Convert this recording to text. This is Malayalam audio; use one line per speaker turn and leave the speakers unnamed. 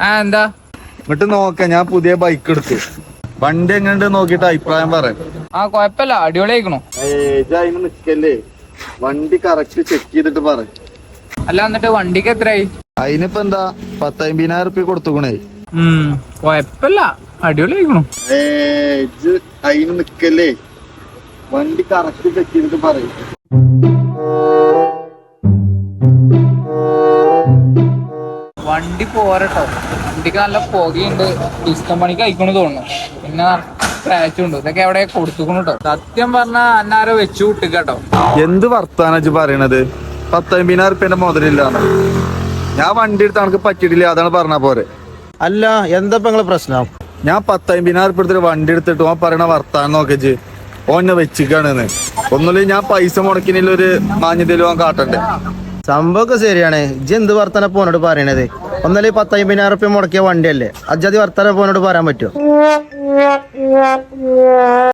ആ എന്താ?
എന്നിട്ട് നോക്ക ഞാൻ പുതിയ ബൈക്ക് എടുത്തു. വണ്ടി എങ്ങനെയുണ്ട് നോക്കിട്ട് അഭിപ്രായം പറയാം
ആ കൊഴപ്പല്ല അടിപൊളിയായിക്കണോ
നിക്കല്ലേ? വണ്ടി കറക്റ്റ് ചെക്ക് ചെയ്തിട്ട് പറ.
അല്ല എന്നിട്ട് വണ്ടിക്ക് എത്രയായി
അതിനിപ്പോ എന്താ പത്തമ്പതിനായിരം റുപ്യ കൊടുത്തുക്കണേ.
ഉം കൊഴപ്പല്ല ഏജ്
അതിന് നിക്കല്ലേ? വണ്ടി കറക്റ്റ് ചെക്ക് ചെയ്തിട്ട് പറയും.
വണ്ടി പോരട്ടോ. വണ്ടിക്ക് നല്ല പുകയുണ്ട്. ഇഷ്ടം പണിക്ക് അയക്കണു തോന്നുന്നു. പിന്നെ സ്ക്രാച്ചും ഉണ്ട്. ഇതൊക്കെ എവിടെ കൊടുത്തുക്കണു കേട്ടോ സത്യം പറഞ്ഞാ അന്നാരോ വെച്ചു
എന്ത് വർത്താനച്ച് പറയണത്? പത്തമ്പതിനായിരം റുപ്യന്റെ മുതലില്ലാന്ന്. ഞാൻ വണ്ടി എടുത്ത് എനിക്ക് പറ്റിയിട്ടില്ല. അതാണ് പറഞ്ഞ പോരെ.
അല്ല എന്താ ഇപ്പൊ നിങ്ങളെ പ്രശ്നം?
ഞാൻ പത്തമ്പതിനായിരം റുപ്യ എടുത്തിട്ട് വണ്ടി എടുത്തിട്ട് ഓൻ പറയണ വർത്താനം നോക്കിച്ച് ഓന്നെ വെച്ചിക്കാണെന്ന്. ഒന്നുമില്ല ഞാൻ പൈസ മുടക്കിനില്ല ഒരു മാഞ്ഞതിലും കാട്ടണ്ടേ.
സംഭവമൊക്കെ ശരിയാണ്. ഇജ്ജ് എന്ത് വർത്തന പോനോട് പറയണത്? ഒന്നല്ലേ പത്തയ്യായിരം റുപ്യ മുടക്കിയ വണ്ടിയല്ലേ? അജ്ജാതി വർത്തന പോനോട് പറയാൻ പറ്റുമോ